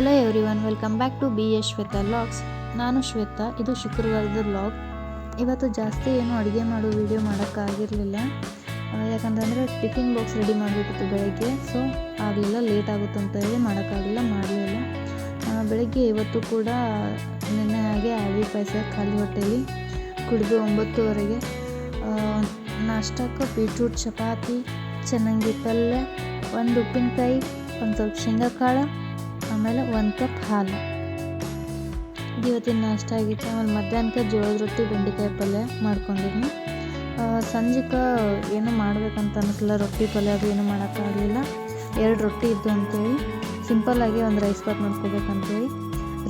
Hello everyone welcome back to B A Shweta logs ನಾನು ಶ್ವೇತಾ, ಇದು ಶುಕ್ರವಾರದ ಲಾಗ್ ಇವತ್ತು ಜಾಸ್ತಿ ಏನು ಅಡುಗೆ ಮಾಡೋ ವಿಡಿಯೋ ಮಾಡೋಕ್ಕಾಗಿರಲಿಲ್ಲ. ಯಾಕಂತಂದರೆ ಟಿಫಿನ್ ಬಾಕ್ಸ್ ರೆಡಿ ಮಾಡಬೇಕಿತ್ತು ಬೆಳಗ್ಗೆ ಸೊ ಆಗಲಿಲ್ಲ ಲೇಟ್ ಆಗುತ್ತೆ ಅಂತ ಹೇಳಿ ಮಾಡೋಕ್ಕಾಗಲಿಲ್ಲ ಮಾಡಲಿಲ್ಲ. ಬೆಳಗ್ಗೆ ಇವತ್ತು ಕೂಡ ನಿನ್ನೆ ಹಾಗೆ ಆವಿ ಪಾಯಸ, ಖಾಲಿ ಹೊಟ್ಟೆಲಿ ಕುಡಿದು ಒಂಬತ್ತುವರೆಗೆ ನಾಷ್ಟಕ್ಕೆ ಬೀಟ್ರೂಟ್ ಚಪಾತಿ, ಚೆನ್ನಂಗಿ ಪಲ್ಯ, ಒಂದು ಉಪ್ಪಿನಕಾಯಿ, ಒಂದು ಸ್ವಲ್ಪ ಶೇಂಗಾ ಕಾಳು ಆಮೇಲೆ ಒಂದು ಕಪ್ ಹಾಲು. ಇವತ್ತಿನ ನಾಷ್ಟ ಆಗಿತ್ತು. ಆಮೇಲೆ ಮಧ್ಯಾಹ್ನಕ್ಕೆ ಜೋಳದ ರೊಟ್ಟಿ, ಬೆಂಡೆಕಾಯಿ ಪಲ್ಯ ಮಾಡ್ಕೊಂಡಿದ್ನಿ. ಸಂಜೆಗೆ ಏನೂ ಮಾಡ್ಬೇಕಂತ ಅನ್ನಿಸ್ಲಿಲ್ಲ ರೊಟ್ಟಿ, ಪಲ್ಯ ಅದು ಏನೂ ಮಾಡೋಕ್ಕಾಗಲಿಲ್ಲ ಎರಡು ರೊಟ್ಟಿ ಇದ್ದು ಅಂತೇಳಿ. ಸಿಂಪಲ್ಲಾಗಿ ಒಂದು ರೈಸ್ ಬಾತ್ ಮಾಡ್ಕೋಬೇಕಂತೇಳಿ.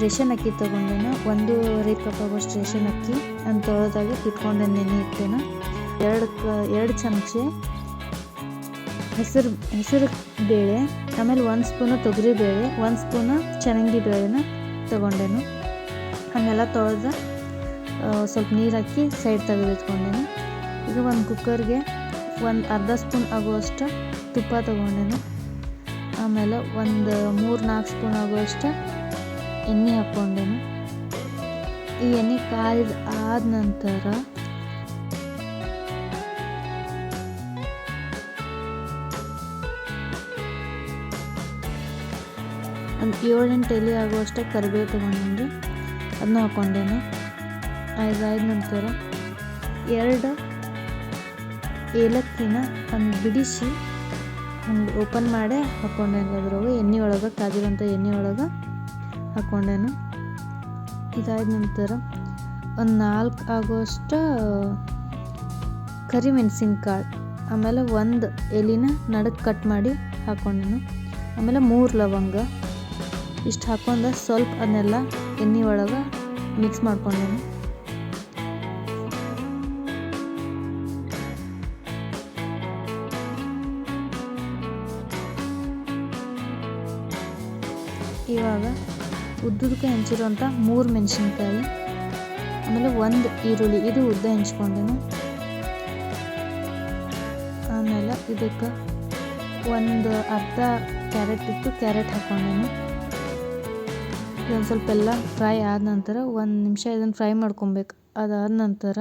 ರೇಷನ್ ಅಕ್ಕಿ ತೊಗೊಂಡೇನು. ಒಂದೂವರೆ ಕಪ್ ಆಗೋಷ್ಟು ರೇಷನ್ ಅಕ್ಕಿ. ನಾನು ತೊಳೆದಾಗಿ ಇಟ್ಕೊಂಡೆ ನೆನೆ ಇಟ್ಟೇನೆ. ಎರಡು ಎರಡು ಚಮಚೆ ಹೆಸರು ಹೆಸರು ಬೇಳೆ, ಆಮೇಲೆ ಒಂದು ಸ್ಪೂನು ತೊಗರಿ ಬೇಳೆ, ಒಂದು ಸ್ಪೂನು ಚರಂಗಿ ಬೇಳೆನ ತೊಗೊಂಡೆನು. ಹಾಗೆಲ್ಲ ತೊಳೆದು ಸ್ವಲ್ಪ ನೀರು ಹಾಕಿ ಸೈಡ್ ತೆಗೆದಿಟ್ಕೊಂಡೇನು. ಈಗ ಒಂದು ಕುಕ್ಕರ್ಗೆ ಒಂದು ಅರ್ಧ ಸ್ಪೂನ್ ಆಗುವಷ್ಟು ತುಪ್ಪ ತೊಗೊಂಡೇನು. ಆಮೇಲೆ ಒಂದು ಮೂರು ನಾಲ್ಕು ಸ್ಪೂನ್ ಆಗುವಷ್ಟು ಎಣ್ಣೆ ಹಾಕ್ಕೊಂಡೇನು. ಈ ಎಣ್ಣೆ ಕಾಯ್ದು ಆದ ನಂತರ ಒಂದು ಏಳೆಂಟು ಎಲೆ ಆಗುವಷ್ಟು ಕರಿಬೇವು ತೊಗೊಂಡು ಅದನ್ನ ಹಾಕ್ಕೊಂಡೇನು ಅದಾದ ನಂತರ ಎರಡು ಏಲಕ್ಕಿನ ಒಂದು ಬಿಡಿಸಿ ಒಂದು ಓಪನ್ ಮಾಡಿ ಹಾಕ್ಕೊಂಡೇನು ಅದ್ರೊಳಗೆ ಎಣ್ಣೆ ಒಳಗೆ, ಕಾದಿರೋಂಥ ಎಣ್ಣೆ ಒಳಗೆ ಹಾಕ್ಕೊಂಡೇನು ಇದಾದ ನಂತರ ಒಂದು ನಾಲ್ಕು ಆಗುವಷ್ಟು ಕರಿಮೆಣಸಿನ್ಕಾಳು, ಆಮೇಲೆ ಒಂದು ಎಲಿನ ನಡಕ್ಕೆ ಕಟ್ ಮಾಡಿ ಹಾಕ್ಕೊಂಡೇನು ಆಮೇಲೆ ಮೂರು ಲವಂಗ ಇಷ್ಟು ಹಾಕೊಂಡು ಸ್ವಲ್ಪ ಅದನ್ನೆಲ್ಲ ಎಣ್ಣೆ ಒಳಗೆ ಮಿಕ್ಸ್ ಮಾಡ್ಕೊಂಡೇನೆ. ಇವಾಗ ಉದ್ದುದಕ್ಕೆ ಹೆಂಚಿರುವಂಥ ಮೂರು ಮೆಣಸಿನ್ಕಾಯಿ, ಆಮೇಲೆ ಒಂದು ಈರುಳ್ಳಿ, ಇದು ಉದ್ದ ಹೆಂಚ್ಕೊಂಡೇನು. ಆಮೇಲೆ ಇದಕ್ಕೆ ಒಂದು ಅರ್ಧ ಕ್ಯಾರೆಟ್ ಇತ್ತು ಕ್ಯಾರೆಟ್ ಹಾಕ್ಕೊಂಡೇನು ಇದೊಂದು ಸ್ವಲ್ಪ ಎಲ್ಲ ಫ್ರೈ ಆದ ನಂತರ ಒಂದು ನಿಮಿಷ ಇದನ್ನು ಫ್ರೈ ಮಾಡ್ಕೊಬೇಕು. ಅದಾದ ನಂತರ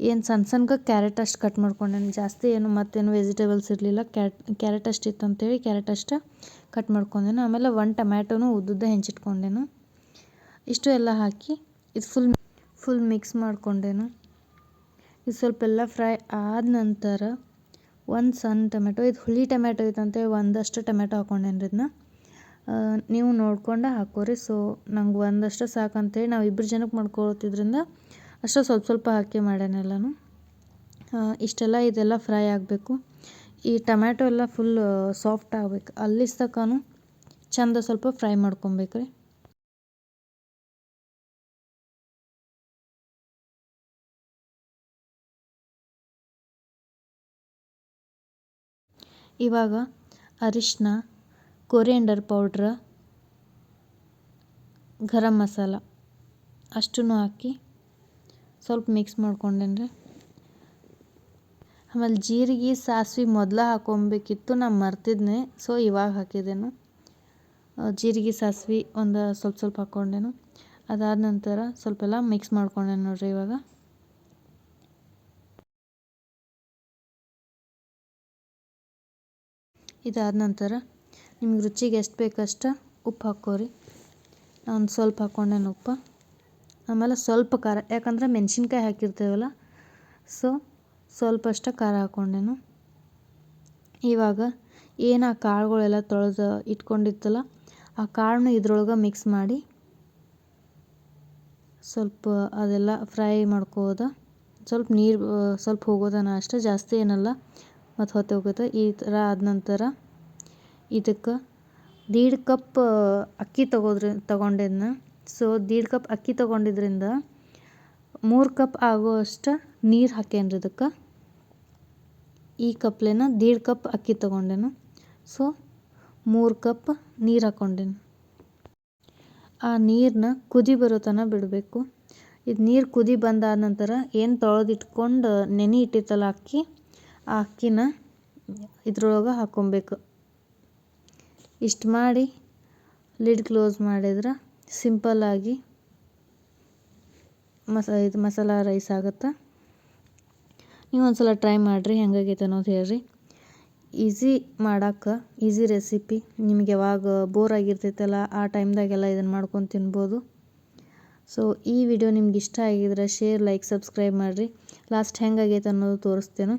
ಏನು ಸಣ್ಣ ಸಣ್ಣಗೆ ಕ್ಯಾರೆಟ್ ಅಷ್ಟು ಕಟ್ ಮಾಡ್ಕೊಂಡೇನು ಜಾಸ್ತಿ ಏನು ಮತ್ತೇನು ವೆಜಿಟೇಬಲ್ಸ್ ಇರಲಿಲ್ಲ. ಕ್ಯಾಟ್ ಕ್ಯಾರೆಟ್ ಅಷ್ಟು ಇತ್ತು ಅಂತೇಳಿ ಕ್ಯಾರೆಟ್ ಅಷ್ಟು ಕಟ್ ಮಾಡ್ಕೊಂಡೇನು. ಆಮೇಲೆ ಒಂದು ಟೊಮ್ಯಾಟೋನು ಉದ್ದುದ್ದ ಹೆಂಚಿಟ್ಕೊಂಡೇನು. ಇಷ್ಟು ಎಲ್ಲ ಹಾಕಿ ಇದು ಫುಲ್ ಫುಲ್ ಮಿಕ್ಸ್ ಮಾಡ್ಕೊಂಡೇನು. ಇದು ಸ್ವಲ್ಪ ಎಲ್ಲ ಫ್ರೈ ಆದ ನಂತರ ಒಂದು ಸಣ್ಣ ಟೊಮೆಟೊ ಇದು ಹುಳಿ ಟೊಮೆಟೊ ಅಂತೇಳಿ ಒಂದಷ್ಟು ಟೊಮೆಟೊ ರೀ ಇದನ್ನ ನೀವು ನೋಡ್ಕೊಂಡು ಹಾಕೋರಿ. ಸೊ ನಂಗೆ ಒಂದಷ್ಟು ಸಾಕಂತೇಳಿ ನಾವು ಇಬ್ಬರು ಜನಕ್ಕೆ ಮಾಡ್ಕೊಳ್ತಿದ್ರಿಂದ ಅಷ್ಟು ಸ್ವಲ್ಪ ಸ್ವಲ್ಪ ಹಾಕಿ ಮಾಡ್ಯಾನೆಲ್ಲನು ಇಷ್ಟೆಲ್ಲ ಇದೆಲ್ಲ ಫ್ರೈ ಆಗಬೇಕು. ಈ ಟೊಮ್ಯಾಟೊ ಎಲ್ಲ ಫುಲ್ ಸಾಫ್ಟ್ ಆಗಬೇಕು. ಅಲ್ಲಿ ತನಕನೂ ಚಂದ ಸ್ವಲ್ಪ ಫ್ರೈ ಮಾಡ್ಕೊಬೇಕು ರೀ ಇವಾಗ ಅರಿಶಿನ ಕೊರಿಯಂಡರ್ ಪೌಡ್ರ, ಗರಂ ಮಸಾಲ ಅಷ್ಟೂ ಹಾಕಿ ಸ್ವಲ್ಪ ಮಿಕ್ಸ್ ಮಾಡ್ಕೊಂಡೇನಿ ರೀ ಆಮೇಲೆ ಜೀರಿಗೆ, ಸಾಸಿವೆ ಮೊದಲ ಹಾಕೊಬೇಕಿತ್ತು ನಾನು ಮರ್ತಿದ್ನೆ. ಸೊ ಇವಾಗ ಹಾಕಿದ್ದೇನು ಜೀರಿಗೆ, ಸಾಸಿವೆ ಒಂದು ಸ್ವಲ್ಪ ಸ್ವಲ್ಪ ಹಾಕ್ಕೊಂಡೇನು ಅದಾದ ನಂತರ ಸ್ವಲ್ಪ ಎಲ್ಲ ಮಿಕ್ಸ್ ಮಾಡ್ಕೊಂಡೆ ನೋಡ್ರಿ ಇವಾಗ. ಇದಾದ ನಂತರ ನಿಮ್ಗೆ ರುಚಿಗೆ ಎಷ್ಟು ಬೇಕಷ್ಟು ಉಪ್ಪು ಹಾಕ್ಕೋರಿ. ನಾನು ಸ್ವಲ್ಪ ಹಾಕ್ಕೊಂಡೇನು ಉಪ್ಪು. ಆಮೇಲೆ ಸ್ವಲ್ಪ ಖಾರ, ಯಾಕಂದ್ರೆ ಮೆಣಸಿನ್ಕಾಯಿ ಹಾಕಿರ್ತೇವಲ್ಲ ಸೊ ಸ್ವಲ್ಪ ಅಷ್ಟು ಖಾರ ಹಾಕ್ಕೊಂಡೇನು ಇವಾಗ ಏನು ಆ ಕಾಳುಗಳೆಲ್ಲ ತೊಳೆದು ಇಟ್ಕೊಂಡಿತ್ತಲ್ಲ, ಆ ಕಾಳನ್ನ ಇದ್ರೊಳಗೆ ಮಿಕ್ಸ್ ಮಾಡಿ ಸ್ವಲ್ಪ ಅದೆಲ್ಲ ಫ್ರೈ ಮಾಡ್ಕೋದ. ಸ್ವಲ್ಪ ನೀರು, ಸ್ವಲ್ಪ ಹೋಗೋದನ ಅಷ್ಟೇ, ಜಾಸ್ತಿ ಏನಲ್ಲ, ಮತ್ತು ಹೊತ್ತೆ ಹೋಗುತ್ತೆ. ಈ ಥರ ಆದ ನಂತರ ಇದಕ್ಕೆ ದೀಡ್ ಕಪ್ ಅಕ್ಕಿ ತಗೋದ್ರಿ, ತಗೊಂಡಿದ್ನ. ಸೊ ದೀಡ್ ಕಪ್ ಅಕ್ಕಿ ತಗೊಂಡಿದ್ರಿಂದ ಮೂರು ಕಪ್ ಆಗುವಷ್ಟು ನೀರು ಹಾಕೇನ್ರಿ ಇದಕ್ಕೆ. ಈ ಕಪ್ಲೇನ ದೀಡ್ ಕಪ್ ಅಕ್ಕಿ ತಗೊಂಡೆನು. ಸೊ ಮೂರು ಕಪ್ ನೀರು ಹಾಕ್ಕೊಂಡೇನು ಆ ನೀರನ್ನ ಕುದಿ ಬರೋ ತನಕ ಬಿಡಬೇಕು. ಇದು ನೀರು ಕುದಿ ಬಂದಾದ ನಂತರ ಏನು ತೊಳೆದಿಟ್ಕೊಂಡು ನೆನೆ ಇಟ್ಟಿತ್ತಲ್ಲ ಅಕ್ಕಿ, ಆ ಅಕ್ಕಿನ ಇದ್ರೊಳಗೆ ಹಾಕ್ಕೊಬೇಕು ಇಷ್ಟು ಮಾಡಿ ಲಿಡ್ ಕ್ಲೋಸ್ ಮಾಡಿದ್ರೆ ಸಿಂಪಲ್ಲಾಗಿ ಮಸ, ಇದು ಮಸಾಲ ರೈಸ್ ಆಗುತ್ತೆ? ನೀವು ಒಂದು ಸಲ ಟ್ರೈ ಮಾಡಿರಿ, ಹೆಂಗಾಗೈತೆ ಅನ್ನೋದು ಹೇಳ್ರಿ. ಈಸಿ ಮಾಡೋಕ್ಕೆ ಈಸಿ ರೆಸಿಪಿ ನಿಮಗೆ ಯಾವಾಗ ಬೋರ್ ಆಗಿರ್ತೈತಲ್ಲ, ಆ ಟೈಮ್ದಾಗೆಲ್ಲ ಇದನ್ನು ಮಾಡ್ಕೊಂಡು ತಿನ್ಬೋದು. ಸೊ ಈ ವಿಡಿಯೋ ನಿಮ್ಗೆ ಇಷ್ಟ ಆಗಿದ್ರೆ ಶೇರ್ ಲೈಕ್ ಸಬ್ಸ್ಕ್ರೈಬ್ ಮಾಡಿರಿ. ಲಾಸ್ಟ್ ಹೆಂಗಾಗೈತೆ ಅನ್ನೋದು ತೋರಿಸ್ತೇನೆ.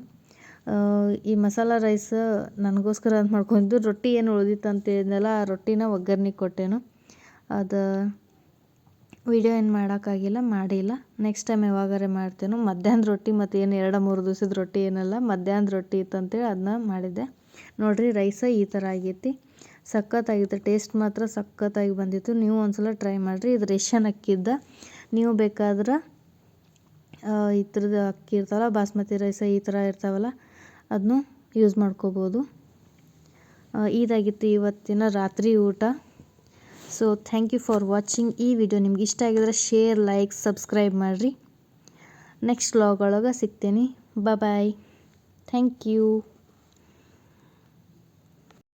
ಈ ಮಸಾಲ ರೈಸ್ ನನಗೋಸ್ಕರ ಅಂತ ಮಾಡ್ಕೊಂಡಿದ್ದು ರೊಟ್ಟಿ ಏನು ಉಳಿದಿತ್ತು ಅಂತ ಹೇಳಿದ್ನಲ್ಲ, ಆ ರೊಟ್ಟಿನ ಒಗ್ಗರ್ಣೆ ಕೊಟ್ಟೆನು. ಅದು ವಿಡಿಯೋ ಏನು ಮಾಡೋಕ್ಕಾಗಿಲ್ಲ, ಮಾಡಿಲ್ಲ. ನೆಕ್ಸ್ಟ್ ಟೈಮ್ ಯಾವಾಗಾರೆ ಮಾಡ್ತೇನೋ. ಮಧ್ಯಾಹ್ನದ ರೊಟ್ಟಿ ಮತ್ತು ಏನು ಎರಡು ಮೂರು ದಿವಸದ ರೊಟ್ಟಿ ಏನಲ್ಲ, ಮಧ್ಯಾಹ್ನದ ರೊಟ್ಟಿ ಇತ್ತು ಅಂತೇಳಿ ಅದನ್ನ ಮಾಡಿದ್ದೆ. ನೋಡಿರಿ ರೈಸ ಈ ಥರ ಆಗೈತಿ. ಸಖತ್ತಾಗಿತ್ತು. ಟೇಸ್ಟ್ ಮಾತ್ರ ಸಖತ್ತಾಗಿ ಬಂದಿತ್ತು. ನೀವು ಒಂದ್ಸಲ ಟ್ರೈ ಮಾಡಿರಿ. ಇದು ರೇಷನ್ ಅಕ್ಕಿದ್ದ. ನೀವು ಬೇಕಾದ್ರೆ ಈ ಥರದ ಅಕ್ಕಿ ಇರ್ತಾವಲ್ಲ, ಬಾಸ್ಮತಿ ರೈಸ ಈ ಥರ ಇರ್ತಾವಲ್ಲ ಅದನ್ನು ಯೂಸ್ ಮಾಡ್ಕೋಬೋದು. ಇದಾಗಿತ್ತು ಇವತ್ತಿನ ರಾತ್ರಿ ಊಟ. So thank you for watching ಈ ವಿಡಿಯೋ ನಿಮ್ಗೆ ಇಷ್ಟ ಆಗಿದ್ರೆ ಶೇರ್ ಲೈಕ್ ಸಬ್ಸ್ಕ್ರೈಬ್ ಮಾಡಿರಿ. ನೆಕ್ಸ್ಟ್ ವ್ಲಾಗ್ ಒಳಗೆ ಸಿಗ್ತೀನಿ. Bye thank you